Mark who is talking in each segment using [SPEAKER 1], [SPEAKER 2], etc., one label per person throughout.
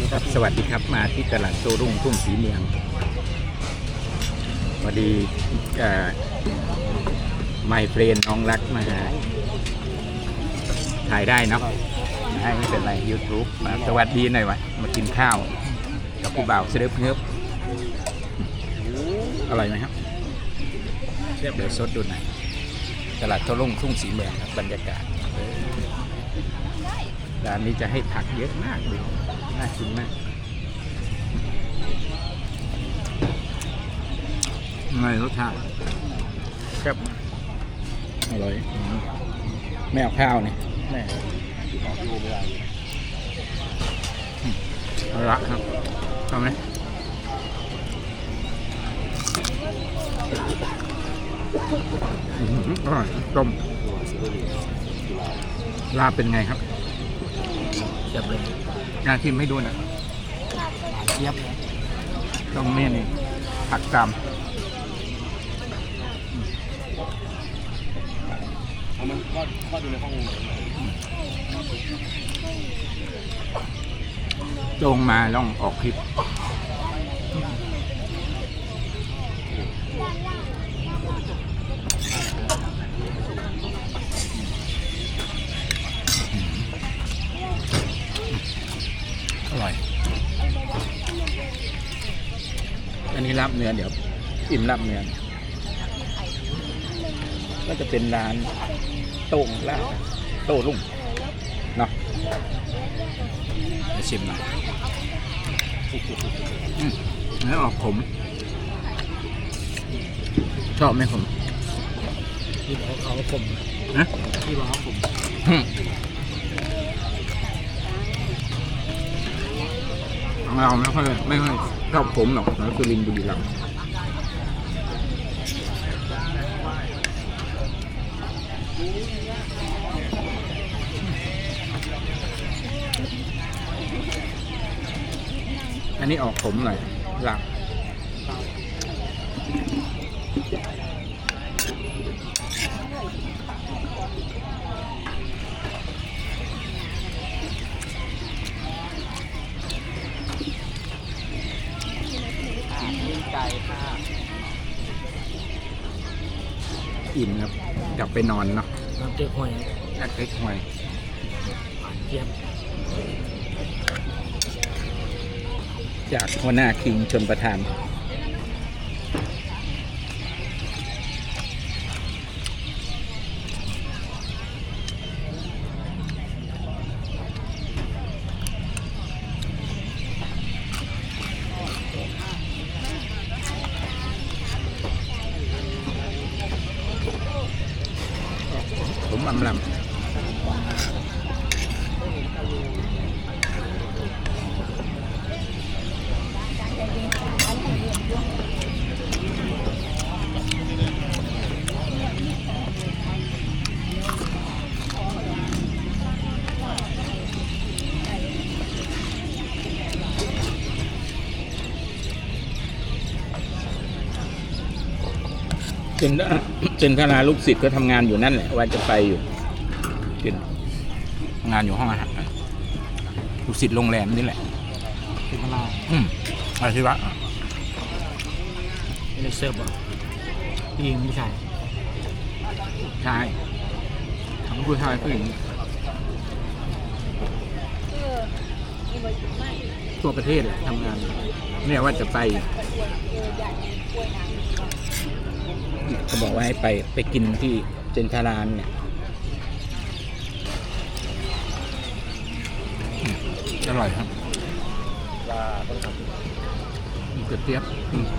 [SPEAKER 1] ครับสวัสดีครับมาที่ตลาดโตรุ่งทุ่งสีเมืองพอดีไมเฟรนน้องรักมาหาถ่ายได้เนาะไม่เป็นไร YouTube มาสวัสดีหน่อยวะมากินข้าว กับผู้บ่าวเสด็จเงือบอร่อยไหมครับเดี๋ยวสดดูหน่อยตลาดโตรุ่งทุ่งสีเมืองครับบรรยากาศร้านนี้จะให้ผักเยอะมากเลย น่ากินมากไงรสชาติครับอร่อยอืมไม่เอาข้าวนี่
[SPEAKER 2] แม่ออกดูไม่ได้
[SPEAKER 1] เอาละครับเอาไหมอื้อหืออร่อยต้ม
[SPEAKER 2] ตัวสุดเลย
[SPEAKER 1] ลาบเป็นไงครับ
[SPEAKER 2] เจ็บเลย
[SPEAKER 1] งานทิมให้ดูหนะ
[SPEAKER 2] เทียบ
[SPEAKER 1] ต้องนี่นี่ผักตาม
[SPEAKER 2] เอามันก็ก็ดูในห้อง
[SPEAKER 1] จงมาต้องออกคลิป อันนี้รับเนื้อเดี๋ยว อิ่มรับเนื้อก็จะเป็นร้านโต้งลาบโต้รุ่งเนาะมาชิมหน่อยอืมเนื้อออกขมชอบไหมผม
[SPEAKER 2] ที่บอกเขาผม
[SPEAKER 1] นะ
[SPEAKER 2] ที่บอกเขาผม
[SPEAKER 1] อืมของเราไม่ค่อยไม่ค่อย ชอบผมหรอกเราคือลินบุรีรัมย์อันนี้ออกผมหน่อยหลัก
[SPEAKER 2] ค่ะ
[SPEAKER 1] อิ่มครับกลับไปนอนเนาะ
[SPEAKER 2] น้ำเจ๊หวย
[SPEAKER 1] อยากเล็กหวย
[SPEAKER 2] เทียบ
[SPEAKER 1] จากหัวหน้าคิงชนประธาน ผม เป็นเป็นทาราลูกศิษย์ก็ทำงานอยู่นั่นแหละว่าจะไปอยู่เป็นทำงานอยู่ห้องอาหารลูกศิษย์โรงแรมนี่แหละ
[SPEAKER 2] ที่ข้างล่าง
[SPEAKER 1] อืมอาชีวะ
[SPEAKER 2] ไม่ได้เสิร์ฟหรอผู้หญิงผู้ชาย
[SPEAKER 1] ใช่ทั้งผู้ชายผู้หญิงทั่วประเทศแหละทำงานเนี่ยว่าจะไป ก็บอกว่าให้ไปไปกินที่เจนทารานเนี่ยอร่อยครับ
[SPEAKER 2] ว่าต้
[SPEAKER 1] มีกระเทียบอืมำ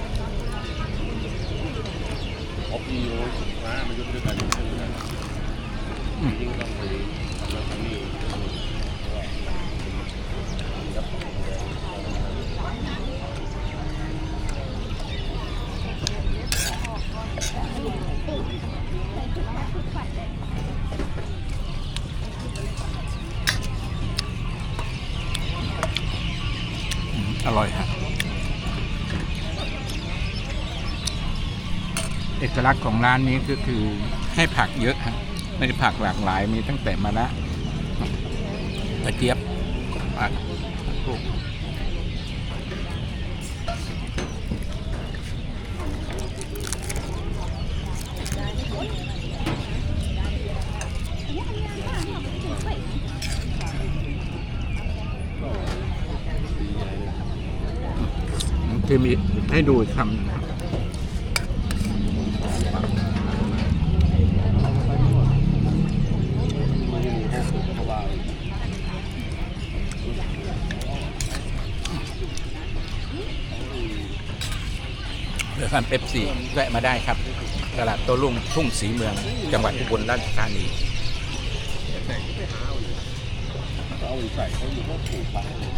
[SPEAKER 2] ออกอีโอมามันยุติด้วยกันยิ่งต้องไปทำแล้วทำนี่
[SPEAKER 1] อร่อยครับเอกลักษณ์ของร้านนี้ก็คือให้ผักเยอะครับมีผักหลากหลายมีตั้งแต่มะระกระเจี๊ยบผักพวก คือมีให้ดูคำนะครับ
[SPEAKER 2] เรื
[SPEAKER 1] อพันเป๊ปซี่แวะมาได้ครับ ตลาดโต้รุ่งทุ่งสีเมือง จังหวัดอุบลราชธานี
[SPEAKER 2] เอาใส่เขาอยู่ก็ถูกป